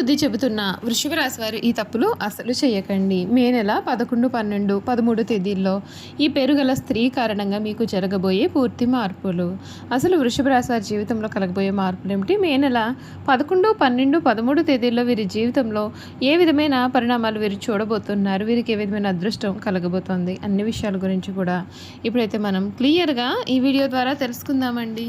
బుద్ధి చెబుతున్న వృషభ రాశి వారు ఈ తప్పులు అసలు చేయకండి. మే నెల పదకొండు పన్నెండు పదమూడు తేదీల్లో ఈ పెరుగల స్త్రీ కారణంగా మీకు జరగబోయే పూర్తి మార్పులు. అసలు వృషభ రాశి వారి జీవితంలో కలగబోయే మార్పులు ఏమిటి మే నెల పదకొండు పన్నెండు పదమూడు తేదీల్లో వీరి జీవితంలో ఏ విధమైన పరిణామాలు వీరు చూడబోతున్నారు? వీరికి ఏ విధమైన అదృష్టం కలగబోతోంది? అన్ని విషయాల గురించి కూడా ఇప్పుడైతే మనం క్లియర్గా ఈ వీడియో ద్వారా తెలుసుకుందామండి.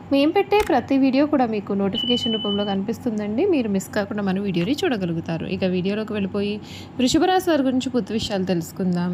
మేము పెట్టే ప్రతి వీడియో కూడా మీకు నోటిఫికేషన్ రూపంలో కనిపిస్తుందండి. మీరు మిస్ కాకుండా మన వీడియోని చూడగలుగుతారు. ఇక వీడియోలోకి వెళ్ళిపోయి వృషభ రాశి వారి గురించి పూర్తి విషయాలు తెలుసుకుందాం.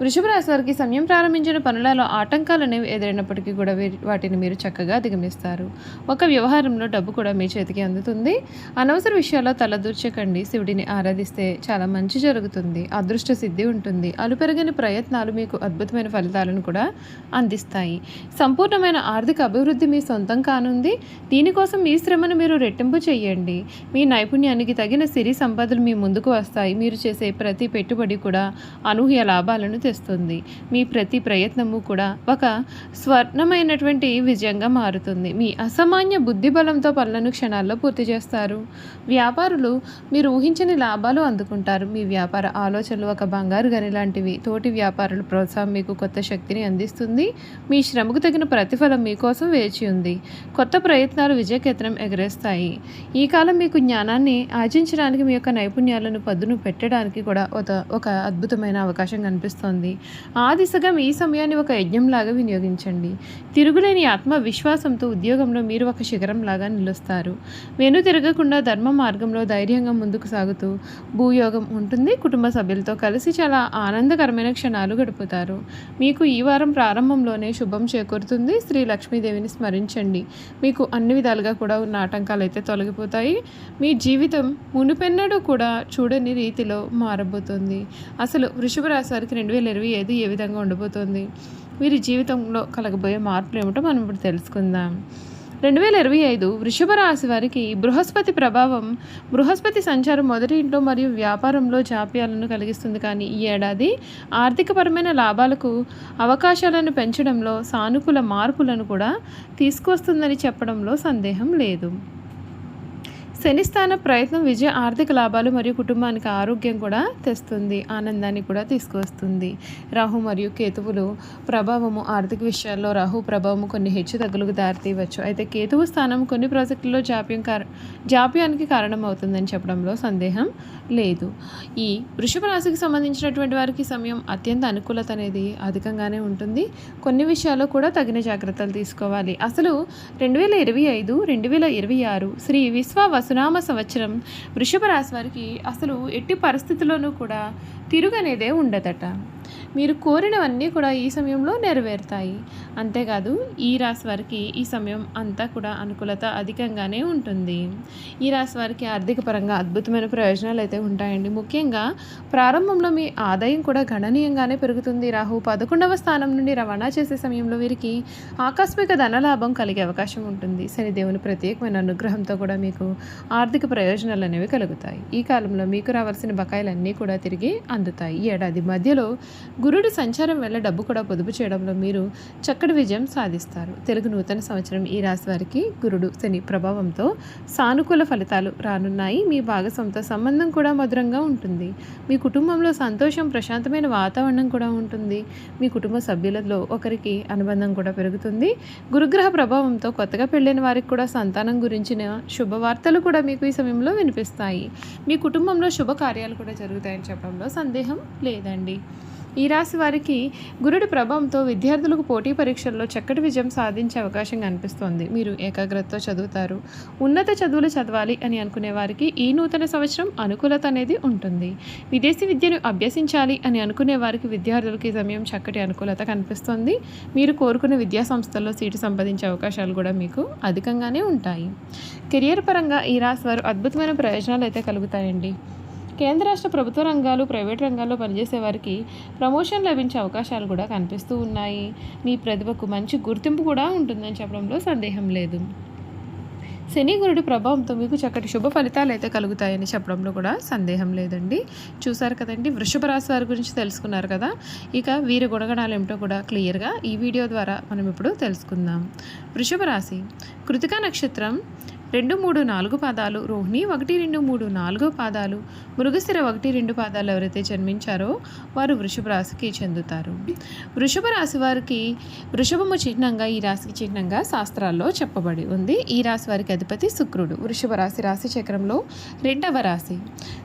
వృషభ రాశి వారికి సమయం ప్రారంభించిన పనులలో ఆటంకాలు అనేవి ఎదురైనప్పటికీ కూడా వాటిని మీరు చక్కగా అధిగమిస్తారు. ఒక వ్యవహారంలో డబ్బు కూడా మీ చేతికి అందుతుంది. అనవసర విషయాల్లో తలదూర్చకండి. శివుడిని ఆరాధిస్తే చాలా మంచి జరుగుతుంది. అదృష్ట సిద్ధి ఉంటుంది. అలుపెరగని ప్రయత్నాలు మీకు అద్భుతమైన ఫలితాలను కూడా అందిస్తాయి. సంపూర్ణమైన ఆర్థిక అభివృద్ధి మీ సొంతం కానుంది. దీనికోసం మీ శ్రమను మీరు రెట్టింపు చేయండి మీ నైపుణ్యానికి తగిన సిరి సంపదలు మీ ముందుకు వస్తాయి. మీరు చేసే ప్రతి పెట్టుబడి కూడా అనూహ్య లాభాలను తెస్తుంది. మీ ప్రతి ప్రయత్నము కూడా ఒక స్వర్ణమైనటువంటి విజయంగా మారుతుంది. మీ అసామాన్య బుద్ధి బలంతో పనులను క్షణాల్లో పూర్తి చేస్తారు. వ్యాపారులు మీరు ఊహించని లాభాలు అందుకుంటారు. మీ వ్యాపార ఆలోచనలు ఒక బంగారు గని లాంటివి. తోటి వ్యాపారుల ప్రోత్సాహం మీకు కొత్త శక్తిని అందిస్తుంది. మీ శ్రమకు తగిన ప్రతిఫలం మీకోసం వేచి ఉంది. కొత్త ప్రయత్నాలు విజయకేతనం ఎగరేస్తాయి. ఈ కాలం మీకు జ్ఞానాన్ని ఆర్జించడానికి మీ యొక్క నైపుణ్యాలను పదును పెట్టడానికి కూడా ఒక ఒక అద్భుతమైన అవకాశం కనిపిస్తోంది. ఆ దిశగా మీ సమయాన్ని ఒక యజ్ఞంలాగా వినియోగించండి. తిరుగులేని ఆత్మవిశ్వాసంతో ఉద్యోగంలో మీరు ఒక శిఖరంలాగా నిలుస్తారు. వెను తిరగకుండా ధర్మ మార్గంలో ధైర్యంగా ముందుకు సాగుతూ భూయోగం ఉంటుంది. కుటుంబ సభ్యులతో కలిసి చాలా ఆనందకరమైన క్షణాలు గడుపుతారు. మీకు ఈ వారం ప్రారంభంలోనే శుభం చేకూరుతుంది. శ్రీ లక్ష్మీదేవిని స్మరించండి. మీకు అన్ని విధాలుగా కూడా ఉన్న ఆటంకాలు అయితే తొలగిపోతాయి. మీ జీవితం మునుపెన్నడూ కూడా చూడని రీతిలో మారబోతుంది. అసలు వృషభ రాశి వారికి రెండు వేల ఇరవై ఐదు ఏ విధంగా ఉండబోతోంది? వీరి జీవితంలో కలగబోయే మార్పులు ఏమిటో మనం ఇప్పుడు తెలుసుకుందాం. రెండు వేల ఇరవై ఐదు వృషభ రాశి వారికి బృహస్పతి ప్రభావం బృహస్పతి సంచారం మొదటి ఇంట్లో మరియు వ్యాపారంలో జాప్యాలను కలిగిస్తుంది. కానీ ఈ ఏడాది ఆర్థికపరమైన లాభాలకు అవకాశాలను పెంచడంలో సానుకూల మార్పులను కూడా తీసుకొస్తుందని చెప్పడంలో సందేహం లేదు. శనిస్థాన ప్రయత్నం విజయ ఆర్థిక లాభాలు మరియు కుటుంబానికి ఆరోగ్యం కూడా తెస్తుంది ఆనందాన్ని కూడా తీసుకువస్తుంది. రాహు మరియు కేతువులు ప్రభావము ఆర్థిక విషయాల్లో రాహు ప్రభావము కొన్ని హెచ్చు తగ్గులకు దారితీయవచ్చు. అయితే కేతువు స్థానం కొన్ని ప్రాజెక్టుల్లో జాప్యం కార జాప్యానికి కారణం అవుతుందని చెప్పడంలో సందేహం లేదు. ఈ వృషభ రాశికి సంబంధించినటువంటి వారికి సమయం అత్యంత అనుకూలత అనేది అధికంగానే ఉంటుంది. కొన్ని విషయాల్లో కూడా తగిన జాగ్రత్తలు తీసుకోవాలి. అసలు రెండు వేల ఇరవై ఐదు రెండు వేల ఇరవై ఆరు శ్రీ విశ్వ సునామ సంవత్సరం వృషభ రాశి వారికి అసలు ఎట్టి పరిస్థితుల్లోనూ కూడా తిరుగనేదే ఉండదట. మీరు కోరినవన్నీ కూడా ఈ సమయంలో నెరవేరుతాయి. అంతేకాదు ఈ రాశి వారికి ఈ సమయం అంతా కూడా అనుకూలత అధికంగానే ఉంటుంది. ఈ రాశి వారికి ఆర్థిక పరంగా అద్భుతమైన ప్రయోజనాలు అయితే ఉంటాయండి. ముఖ్యంగా ప్రారంభంలో మీ ఆదాయం కూడా గణనీయంగానే పెరుగుతుంది. రాహు పదకొండవ స్థానం నుండి రవాణా చేసే సమయంలో వీరికి ఆకస్మిక ధనలాభం కలిగే అవకాశం ఉంటుంది. శనిదేవుని ప్రత్యేకమైన అనుగ్రహంతో కూడా మీకు ఆర్థిక ప్రయోజనాలు అనేవి కలుగుతాయి. ఈ కాలంలో మీకు రావాల్సిన బకాయిలన్నీ కూడా తిరిగి అందుతాయి. ఈ ఏడాది మధ్యలో గురుడు సంచారం వల్ల డబ్బు కూడా పొదుపు చేయడంలో మీరు చక్కటి విజయం సాధిస్తారు. తెలుగు నూతన సంవత్సరం ఈ రాశి వారికి గురుడు శని ప్రభావంతో సానుకూల ఫలితాలు రానున్నాయి. మీ భాగస్వామితో సంబంధం కూడా మధురంగా ఉంటుంది. మీ కుటుంబంలో సంతోషం ప్రశాంతమైన వాతావరణం కూడా ఉంటుంది. మీ కుటుంబ సభ్యులలో ఒకరికి అనుబంధం కూడా పెరుగుతుంది. గురుగ్రహ ప్రభావంతో కొత్తగా పెళ్ళైన వారికి కూడా సంతానం గురించిన శుభవార్తలు కూడా మీకు ఈ సమయంలో వినిపిస్తాయి. మీ కుటుంబంలో శుభకార్యాలు కూడా జరుగుతాయని చెప్పడంలో సందేహం లేదండి. ఈ రాశి వారికి గురుడి ప్రభావంతో విద్యార్థులకు పోటీ పరీక్షల్లో చక్కటి విజయం సాధించే అవకాశం కనిపిస్తోంది. మీరు ఏకాగ్రతతో చదువుతారు. ఉన్నత చదువులు చదవాలి అని అనుకునే వారికి ఈ నూతన సంవత్సరం అనుకూలత అనేది ఉంటుంది. విదేశీ విద్యను అభ్యసించాలి అని అనుకునే వారికి విద్యార్థులకు ఈ సమయం చక్కటి అనుకూలత కనిపిస్తుంది. మీరు కోరుకున్న విద్యా సంస్థల్లో సీటు సంపాదించే అవకాశాలు కూడా మీకు అధికంగానే ఉంటాయి. కెరియర్ పరంగా ఈ రాశి వారు అద్భుతమైన ప్రయోజనాలు అయితే కలుగుతాయండి. కేంద్ర రాష్ట్ర ప్రభుత్వ రంగాలు ప్రైవేట్ రంగాల్లో పనిచేసే వారికి ప్రమోషన్ లభించే అవకాశాలు కూడా కనిపిస్తూ ఉన్నాయి. మీ ప్రతిభకు మంచి గుర్తింపు కూడా ఉంటుందని చెప్పడంలో సందేహం లేదు. శని గురుడి ప్రభావంతో మీకు చక్కటి శుభ ఫలితాలు అయితే కలుగుతాయని చెప్పడంలో కూడా సందేహం లేదండి. చూసారు కదండి వృషభ రాశి వారి గురించి తెలుసుకున్నారు కదా? ఇక వీరి గుణగణాలు ఏమిటో కూడా క్లియర్గా ఈ వీడియో ద్వారా మనం ఇప్పుడు తెలుసుకుందాం. వృషభ రాశి కృతిక నక్షత్రం రెండు మూడు నాలుగు పాదాలు. రోహిణి ఒకటి రెండు మూడు నాలుగు పాదాలు. మృగశిర ఒకటి రెండు పాదాలు ఎవరైతే జన్మించారో వారు వృషభ రాశికి చెందుతారు. వృషభ రాశి వారికి వృషభము చిహ్నంగా ఈ రాశికి చిహ్నంగా శాస్త్రాల్లో చెప్పబడి ఉంది. ఈ రాశి వారికి అధిపతి శుక్రుడు. వృషభ రాశి రాశి చక్రంలో రెండవ రాశి.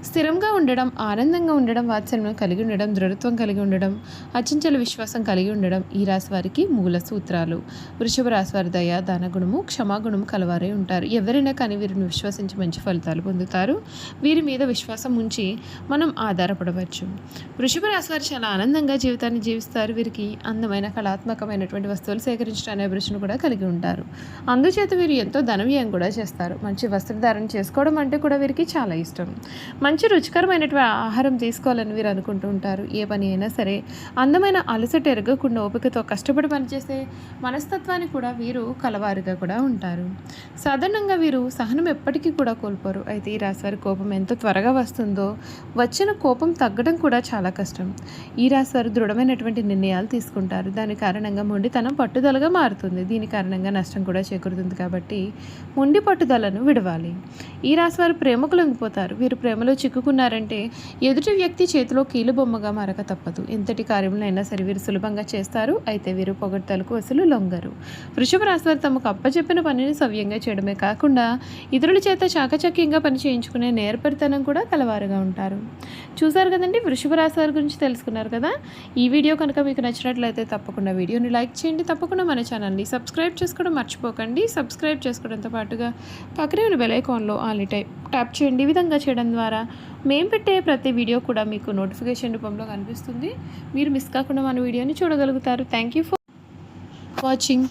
స్థిరంగా ఉండడం ఆనందంగా ఉండడం వాత్సల్యం కలిగి ఉండడం దృఢత్వం కలిగి ఉండడం అచంచల విశ్వాసం కలిగి ఉండడం ఈ రాశి వారికి మూల సూత్రాలు. వృషభ రాశి వారి దయ దాన గుణము క్షమాగుణము కలవారే ఉంటారు. ఎవరి ఎవరైనా కానీ వీరిని విశ్వసించి మంచి ఫలితాలు పొందుతారు. వీరి మీద విశ్వాసం ఉంచి మనం ఆధారపడవచ్చు. వృషభ రాశి వారు చాలా ఆనందంగా జీవితాన్ని జీవిస్తారు. వీరికి అందమైన కళాత్మకమైనటువంటి వస్తువులు సేకరించడానికి అభిరుచిని కూడా కలిగి ఉంటారు. అందుచేత వీరు ఎంతో ధనవ్యయం కూడా చేస్తారు. మంచి వస్త్రధారణ చేసుకోవడం అంటే కూడా వీరికి చాలా ఇష్టం. మంచి రుచికరమైనటువంటి ఆహారం తీసుకోవాలని వీరు అనుకుంటూ ఉంటారు. ఏ పని అయినా సరే అందమైన అలసట ఎరగకుండా ఓపికతో కష్టపడి పనిచేసే మనస్తత్వాన్ని కూడా వీరు కలవారుగా కూడా ఉంటారు. సాధారణంగా వీరు సహనం ఎప్పటికీ కూడా కోల్పోరు. అయితే ఈ రాశివారి కోపం ఎంత త్వరగా వస్తుందో వచ్చిన కోపం తగ్గడం కూడా చాలా కష్టం. ఈ రాశి వారు దృఢమైనటువంటి నిర్ణయాలు తీసుకుంటారు. దాని కారణంగా మొండితనం పట్టుదలగా మారుతుంది. దీని కారణంగా నష్టం కూడా చేకూరుతుంది కాబట్టి మొండి పట్టుదలను విడవాలి. ఈ రాశి వారు ప్రేమకు లొంగిపోతారు. వీరు ప్రేమలో చిక్కుకున్నారంటే ఎదుటి వ్యక్తి చేతిలో కీలుబొమ్మగా మారక తప్పదు. ఎంతటి కార్యములైనా సరే వీరు సులభంగా చేస్తారు. అయితే వీరు పొగడ్తలకు అసలు లొంగరు. వృషభ రాశివారు తమకు అప్పచెప్పిన పనిని సవ్యంగా చేయడమే కాకుండా కాకుండా ఇతరుల చేత చాకచక్యంగా పని చేయించుకునే నేర్పరితనం కూడా కలవారుగా ఉంటారు. చూసారు కదండి? వృషభ రాశి వారి గురించి తెలుసుకున్నారు కదా? ఈ వీడియో కనుక మీకు నచ్చినట్లయితే తప్పకుండా వీడియోని లైక్ చేయండి. తప్పకుండా మన ఛానల్ని సబ్స్క్రైబ్ చేసుకోవడం మర్చిపోకండి. సబ్స్క్రైబ్ చేసుకోవడంతో పాటుగా పక్కనే ఉన్న బెలైకాన్లో ఆల్ టైప్ ట్యాప్ చేయండి. ఈ విధంగా చేయడం ద్వారా మేము పెట్టే ప్రతి వీడియో కూడా మీకు నోటిఫికేషన్ రూపంలో కనిపిస్తుంది. మీరు మిస్ కాకుండా మన వీడియోని చూడగలుగుతారు. Thank you for watching.